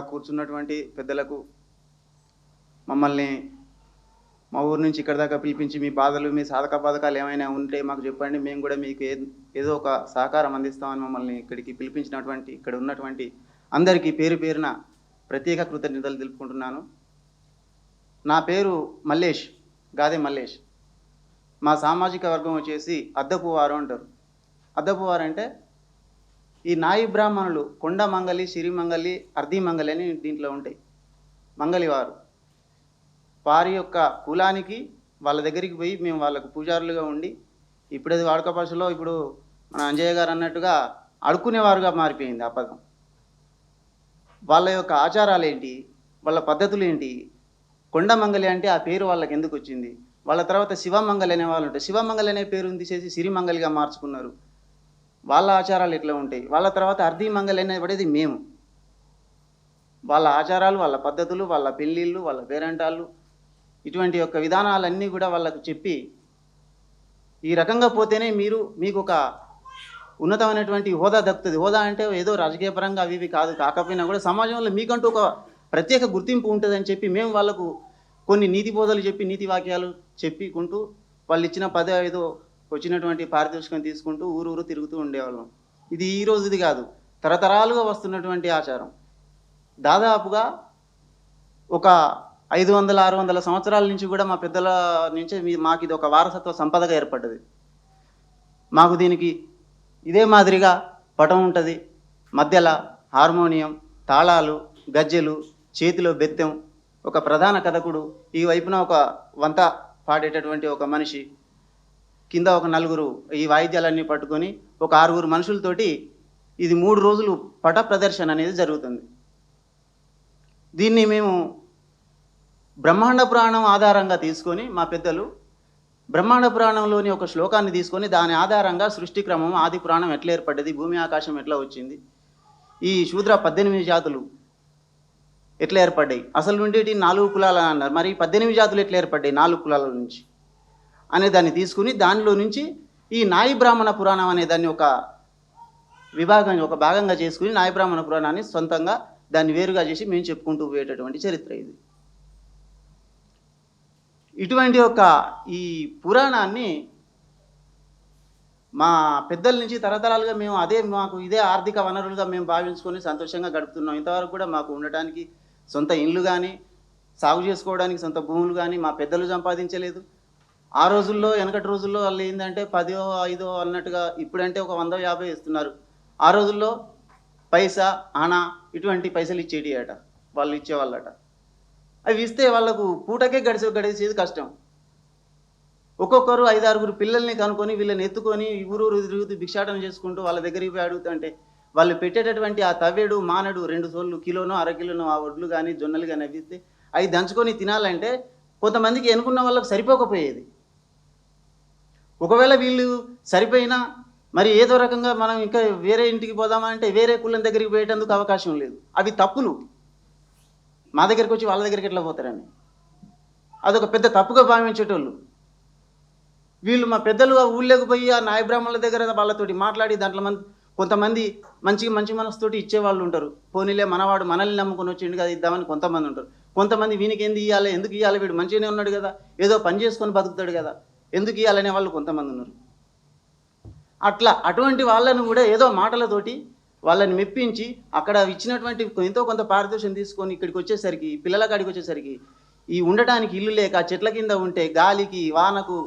కూర్చున్నటువంటి పెద్దలకు మమ్మల్ని మా ఊరు నుంచి ఇక్కడ దాకా పిలిపించి మీ బాధలు మీ సాధక బాధకాలు ఏమైనా ఉంటే మాకు చెప్పండి. మేము కూడా మీకు ఏదో ఒక సహకారం అందిస్తామని మమ్మల్ని ఇక్కడికి పిలిపించినటువంటి ఇక్కడ ఉన్నటువంటి అందరికీ పేరు పేరున ప్రత్యేక కృతజ్ఞతలు తెలుపుకుంటున్నాను. నా పేరు మల్లేష్ గాదే మల్లేష్. మా సామాజిక వర్గం వచ్చేసి అద్దపు వారు అంటారు. అద్దపు వారు అంటే ఈ నాయి బ్రాహ్మణులు కొండ మంగలి సిరిమంగలి అర్ధి మంగలి అని దీంట్లో ఉంటాయి. మంగలి వారు. వారి యొక్క కులానికి వాళ్ళ దగ్గరికి పోయి మేము వాళ్ళకు పూజారులుగా ఉండి ఇప్పుడు వాడుక భాషలో ఇప్పుడు మన అంజయ్య గారు అన్నట్టుగా అడుక్కునేవారుగా మారిపోయింది ఆ పదం. వాళ్ళ యొక్క ఆచారాలు ఏంటి? వాళ్ళ పద్ధతులు ఏంటి? కొండమంగలి అంటే ఆ పేరు వాళ్ళకి ఎందుకు వచ్చింది? వాళ్ళ తర్వాత శివమంగలి అనే వాళ్ళు ఉంటారు. శివమంగలి అనే పేరుని తీసేసి సిరిమంగలిగా మార్చుకున్నారు. వాళ్ళ ఆచారాలు ఇట్లా ఉంటాయి? వాళ్ళ తర్వాత అర్ధి మంగలి పడేది మేము. వాళ్ళ ఆచారాలు వాళ్ళ పద్ధతులు వాళ్ళ పెళ్ళిళ్ళు వాళ్ళ పేరంటాళ్ళు ఇటువంటి యొక్క విధానాలన్నీ కూడా వాళ్ళకు చెప్పి ఈ రకంగా పోతేనే మీరు మీకు ఒక ఉన్నతమైనటువంటి హోదా దక్కుతుంది. హోదా అంటే ఏదో రాజకీయ పరంగా అవి ఇవి కాదు. కాకపోయినా కూడా సమాజంలో మీకంటూ ఒక ప్రత్యేక గుర్తింపు ఉంటుందని చెప్పి మేము వాళ్ళకు కొన్ని నీతి బోధలు చెప్పి నీతి వాక్యాలు చెప్పుకుంటూ వాళ్ళు ఇచ్చిన పదే ఐదో వచ్చినటువంటి పారితోషికం తీసుకుంటూ ఊరు ఊరు తిరుగుతూ ఉండేవాళ్ళం. ఇది ఈ రోజుది కాదు. తరతరాలుగా వస్తున్నటువంటి ఆచారం. దాదాపుగా ఒక ఐదు వందల ఆరు వందల సంవత్సరాల నుంచి కూడా మా పెద్దల నుంచి మీ- మాకు ఇది ఒక వారసత్వ సంపదగా ఏర్పడ్డది. మాకు దీనికి ఇదే మాదిరిగా పటం ఉంటుంది. మధ్యలో హార్మోనియం తాళాలు గజ్జెలు చేతిలో బెత్తెం ఒక ప్రధాన కథకుడు ఈ వైపున ఒక వంత పాడేటటువంటి ఒక మనిషి కింద ఒక నలుగురు ఈ వాయిద్యాలన్నీ పట్టుకొని ఒక ఆరుగురు మనుషులతోటి ఇది మూడు రోజులు పట ప్రదర్శన అనేది జరుగుతుంది. దీన్ని మేము బ్రహ్మాండ పురాణం ఆధారంగా తీసుకొని మా పెద్దలు బ్రహ్మాండ పురాణంలోని ఒక శ్లోకాన్ని తీసుకొని దాని ఆధారంగా సృష్టి క్రమం ఆది పురాణం ఎట్లా ఏర్పడ్డది భూమి ఆకాశం ఎట్లా వచ్చింది ఈ శూద్ర పద్దెనిమిది జాతులు ఎట్లా ఏర్పడ్డాయి అసలు నుండి నాలుగు కులాలు అన్నారు. మరి పద్దెనిమిది జాతులు ఎట్లా ఏర్పడ్డాయి నాలుగు కులాల నుంచి? అనే దాన్ని తీసుకుని దానిలో నుంచి ఈ నాయి బ్రాహ్మణ పురాణం అనే దాన్ని ఒక విభాగం ఒక భాగంగా చేసుకుని నాయ బ్రాహ్మణ పురాణాన్ని సొంతంగా దాన్ని వేరుగా చేసి మేము చెప్పుకుంటూ పోయేటటువంటి చరిత్ర ఇది. ఇటువంటి ఒక ఈ పురాణాన్ని మా పెద్దల నుంచి తరతరాలుగా మేము అదే మాకు ఇదే ఆర్థిక వనరులుగా మేము భావించుకొని సంతోషంగా గడుపుతున్నాం. ఇంతవరకు కూడా మాకు ఉండటానికి సొంత ఇండ్లు కానీ సాగు చేసుకోవడానికి సొంత భూములు కానీ మా పెద్దలు సంపాదించలేదు. ఆ రోజుల్లో వెనకటి రోజుల్లో వాళ్ళు ఏంటంటే పదో ఐదో అన్నట్టుగా ఇప్పుడంటే ఒక వంద యాభై ఇస్తున్నారు. ఆ రోజుల్లో పైసా ఆనా ఇటువంటి పైసలు ఇచ్చేటి అట వాళ్ళు ఇచ్చేవాళ్ళట. అవి ఇస్తే వాళ్ళకు పూటకే గడిచే గడిచేది కష్టం. ఒక్కొక్కరు ఐదారుగురు పిల్లల్ని కనుక్కొని వీళ్ళని ఎత్తుకొని ఊరూరు తిరుగుతూ భిక్షాటన చేసుకుంటూ వాళ్ళ దగ్గరికి పోయి అడుగుతుంటే వాళ్ళు పెట్టేటటువంటి ఆ తవ్వేడు మానడు రెండు సోళ్ళు కిలోనో అర కిలోనో ఆ వడ్లు కానీ జొన్నలు కానీ అవి ఇస్తే అవి దంచుకొని తినాలంటే కొంతమందికి ఎనుకున్న వాళ్ళకి సరిపోకపోయేది. ఒకవేళ వీళ్ళు సరిపోయినా మరి ఏదో రకంగా మనం ఇంకా వేరే ఇంటికి పోదామంటే వేరే కులం దగ్గరికి పోయేటందుకు అవకాశం లేదు. అవి తప్పులు. మా దగ్గరికి వచ్చి వాళ్ళ దగ్గరికి ఎట్లా పోతారని అదొక పెద్ద తప్పుగా భావించేటోళ్ళు. వీళ్ళు మా పెద్దలు ఆ ఊళ్ళోకి పోయి ఆ నాయ బ్రాహ్మణుల దగ్గర వాళ్ళతోటి మాట్లాడి దాంట్లో మంది కొంతమంది మంచి మంచి మనసుతోటి ఇచ్చేవాళ్ళు ఉంటారు. పోనీలే మనవాడు మనల్ని నమ్ముకొని వచ్చిండు కదా ఇద్దామని కొంతమంది ఉంటారు. కొంతమంది వీనికి ఎందుకు ఇవ్వాలి ఎందుకు ఇవ్వాలి వీడు మంచిగానే ఉన్నాడు కదా ఏదో పని చేసుకొని బతుకుతాడు కదా. ఎందుకు ఇవ్వాలనే వాళ్ళు కొంతమంది ఉన్నారు. అట్లా అటువంటి వాళ్ళను కూడా ఏదో మాటలతోటి వాళ్ళని మెప్పించి అక్కడ ఇచ్చినటువంటి ఎంతో కొంత పారితోషం తీసుకొని ఇక్కడికి వచ్చేసరికి పిల్లల కాడికి వచ్చేసరికి ఈ ఉండటానికి ఇల్లు లేక చెట్ల కింద ఉంటే గాలికి వానకు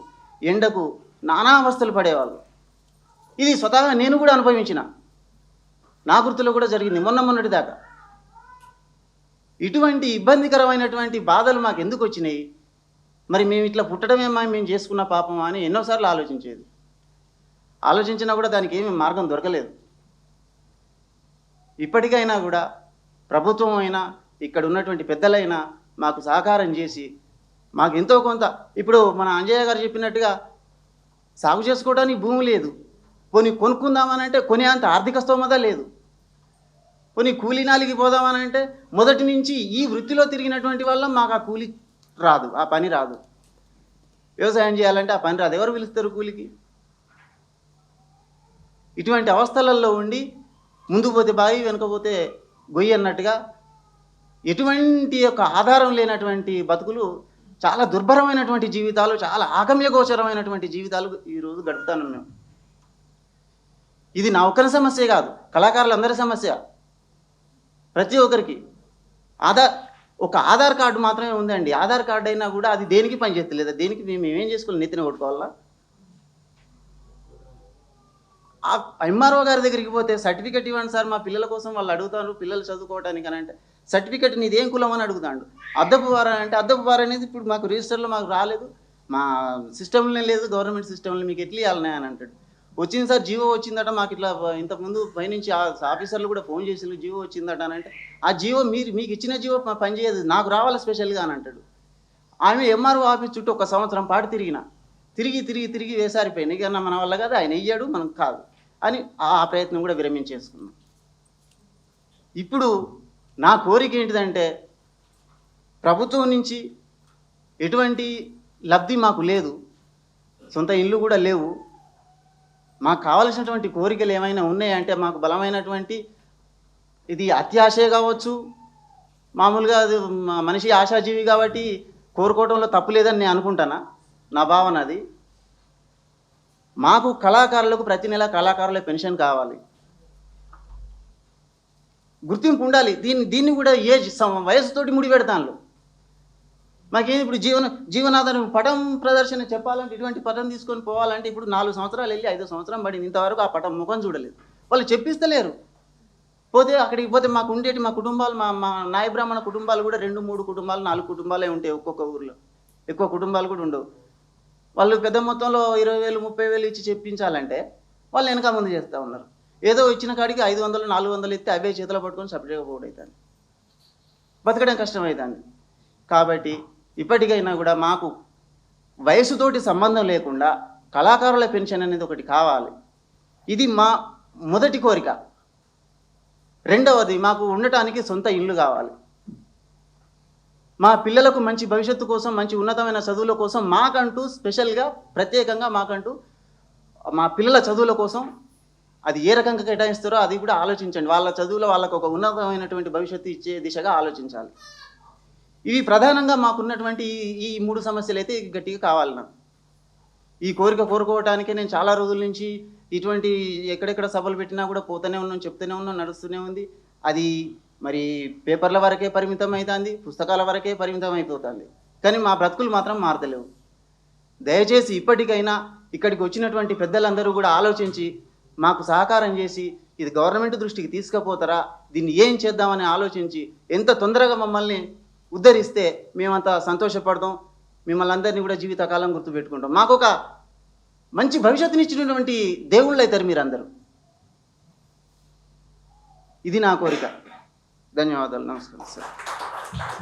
ఎండకు నానా అవస్థలు పడేవాళ్ళు. ఇది స్వతహాగా నేను కూడా అనుభవించిన. నా గుర్తులో కూడా జరిగింది మొన్న మొన్నటి దాకా. ఇటువంటి ఇబ్బందికరమైనటువంటి బాధలు మాకు ఎందుకు వచ్చినాయి? మరి మేము ఇట్లా పుట్టడమేమా మేము చేసుకున్న పాపమా అని ఎన్నోసార్లు ఆలోచించేది. ఆలోచించినా కూడా దానికి ఏమీ మార్గం దొరకలేదు. ఇప్పటికైనా కూడా ప్రభుత్వం అయినా ఇక్కడ ఉన్నటువంటి పెద్దలైనా మాకు సహకారం చేసి మాకు ఎంతో కొంత ఇప్పుడు మన అంజయ్య గారు చెప్పినట్టుగా సాగు చేసుకోవడానికి భూమి లేదు. పోనీ కొనుక్కుందామని అంటే కొనే అంత ఆర్థిక స్తోమత లేదు. పోనీ కూలీ నాలికి పోదామని అంటే మొదటి నుంచి ఈ వృత్తిలో తిరిగినటువంటి వల్ల మాకు ఆ కూలి రాదు ఆ పని రాదు. వ్యవసాయం చేయాలంటే ఆ పని రాదు. ఎవరు పిలుస్తారు కూలికి? ఇటువంటి అవస్థలలో ఉండి ముందు పోతే బావి వెనకపోతే గొయ్యి అన్నట్టుగా ఎటువంటి యొక్క ఆధారం లేనటువంటి బతుకులు చాలా దుర్భరమైనటువంటి జీవితాలు చాలా ఆగమ్యగోచరమైనటువంటి జీవితాలు ఈరోజు గడుపుతాను మేము ఇది నా ఒక్కరి సమస్య కాదు కళాకారులందరి సమస్య. ప్రతి ఒక్కరికి ఆధార్ ఒక ఆధార్ కార్డు మాత్రమే ఉందండి. ఆధార్ కార్డు అయినా కూడా అది దేనికి పనిచేస్తలేదు దేనికి మేము ఏం చేసుకోవాలి? నెత్తిన కొట్టుకోవాలా ఆ ఎంఆర్ఓ గారి దగ్గరికి పోతే సర్టిఫికెట్ ఇవ్వండి సార్ మా పిల్లల కోసం వాళ్ళు అడుగుతారు పిల్లలు చదువుకోవడానికి అని అంటే సర్టిఫికెట్ నీదేం కులం అని అడుగుతాడు. అద్దపు వారా అంటే అద్దపు వారు అనేది ఇప్పుడు మాకు రిజిస్టర్లో మాకు రాలేదు. మా సిస్టంలోనే లేదు గవర్నమెంట్ సిస్టంలో మీకు ఎట్లా ఇవ్వాలనే అని అంటాడు. వచ్చింది సార్ జీవో వచ్చిందట మాకు ఇట్లా ఇంతకుముందు పైనుంచి ఆ ఆఫీసర్లు కూడా ఫోన్ చేసి జీవో వచ్చిందట అని అంటే ఆ జీవో మీరు మీకు ఇచ్చిన జీవో పనిచేయదు నాకు రావాలి స్పెషల్గా అని అంటాడు. ఆమె ఎంఆర్ఓ ఆఫీస్ చుట్టూ ఒక సంవత్సరం పాటు తిరిగిన. తిరిగి తిరిగి తిరిగి వేసారిపోయింది. ఇక మన వల్ల కదా ఆయన ఇయ్యాడు మనం కాదు అని ఆ ప్రయత్నం కూడా విరమించేసుకున్నాం. ఇప్పుడు నా కోరిక ఏంటిదంటే ప్రభుత్వం నుంచి ఎటువంటి లబ్ధి మాకు లేదు. సొంత ఇల్లు కూడా లేవు. మాకు కావలసినటువంటి కోరికలు ఏమైనా ఉన్నాయంటే మాకు బలమైనటువంటి ఇది అత్యాశే కావచ్చు. మామూలుగా అది మనిషి ఆశాజీవి కాబట్టి కోరుకోవడంలో తప్పు లేదని నేను అనుకుంటానా? నా భావన అది. మాకు కళాకారులకు ప్రతి నెల కళాకారుల పెన్షన్ కావాలి. గుర్తింపు ఉండాలి. దీన్ని దీన్ని కూడా ఏజ్ వయసుతోటి ముడిపెడతాను పెడతాను మాకేం ఇప్పుడు జీవన జీవనాధారం పటం ప్రదర్శన చెప్పాలంటే ఇటువంటి పటం తీసుకొని పోవాలంటే ఇప్పుడు నాలుగు సంవత్సరాలు వెళ్ళి ఐదు సంవత్సరం పడింది. ఇంతవరకు ఆ పటం ముఖం చూడలేదు. వాళ్ళు చెప్పిస్తలేరు. పోతే అక్కడికి పోతే మాకు ఉండేటి మా కుటుంబాలు మా మా నాయ బ్రాహ్మణ కుటుంబాలు కూడా రెండు మూడు కుటుంబాలు నాలుగు కుటుంబాలే ఉంటాయి ఒక్కొక్క ఊర్లో. ఎక్కువ కుటుంబాలు కూడా ఉండవు. వాళ్ళు పెద్ద మొత్తంలో ఇరవై వేలు ముప్పై వేలు ఇచ్చి చెప్పించాలంటే వాళ్ళు వెనక ముందు చేస్తూ ఉన్నారు. ఏదో ఇచ్చిన కాడికి ఐదు వందలు నాలుగు వందలు ఇస్తే అవే చేతిలో పట్టుకొని సపరేట్గా పోవడం బతకడం కష్టమవుతుంది కాబట్టి ఇప్పటికైనా కూడా మాకు వయసుతోటి సంబంధం లేకుండా కళాకారుల పెన్షన్ అనేది ఒకటి కావాలి. ఇది మా మొదటి కోరిక. రెండవది మాకు ఉండటానికి సొంత ఇల్లు కావాలి. మా పిల్లలకు మంచి భవిష్యత్తు కోసం మంచి ఉన్నతమైన చదువుల కోసం మాకంటూ స్పెషల్గా ప్రత్యేకంగా మాకంటూ మా పిల్లల చదువుల కోసం అది ఏ రకంగా కేటాయిస్తారో అది కూడా ఆలోచించండి. వాళ్ళ చదువులో వాళ్ళకు ఒక ఉన్నతమైనటువంటి భవిష్యత్తు ఇచ్చే దిశగా ఆలోచించాలి. ఇవి ప్రధానంగా మాకున్నటువంటి ఈ- మూడు సమస్యలు అయితే గట్టిగా కావాలి నాకు. ఈ కోరిక కోరుకోవటానికే నేను చాలా రోజుల నుంచి ఇటువంటి ఎక్కడెక్కడ సభలు పెట్టినా కూడా పోతూనే ఉన్నాను చెప్తూనే ఉన్నాం నడుస్తూనే ఉంది. అది మరి పేపర్ల వరకే పరిమితం అవుతుంది పుస్తకాల వరకే పరిమితం అయిపోతుంది. కానీ మా బ్రతుకులు మాత్రం మారతలేవు. దయచేసి ఇప్పటికైనా ఇక్కడికి వచ్చినటువంటి పెద్దలందరూ కూడా ఆలోచించి మాకు సహకారం చేసి ఇది గవర్నమెంట్ దృష్టికి తీసుకుపోతారా దీన్ని ఏం చేద్దామని ఆలోచించి ఎంత తొందరగా మమ్మల్ని ఉద్ధరిస్తే మేమంతా సంతోషపడదాం మిమ్మల్ని అందరినీ కూడా జీవితకాలం గుర్తుపెట్టుకుంటాం మాకు ఒక మంచి భవిష్యత్తునిచ్చినటువంటి దేవుళ్ళు అవుతారు మీరందరూ. ఇది నా కోరిక. ధన్యవాదాలు. నమస్కారం సార్.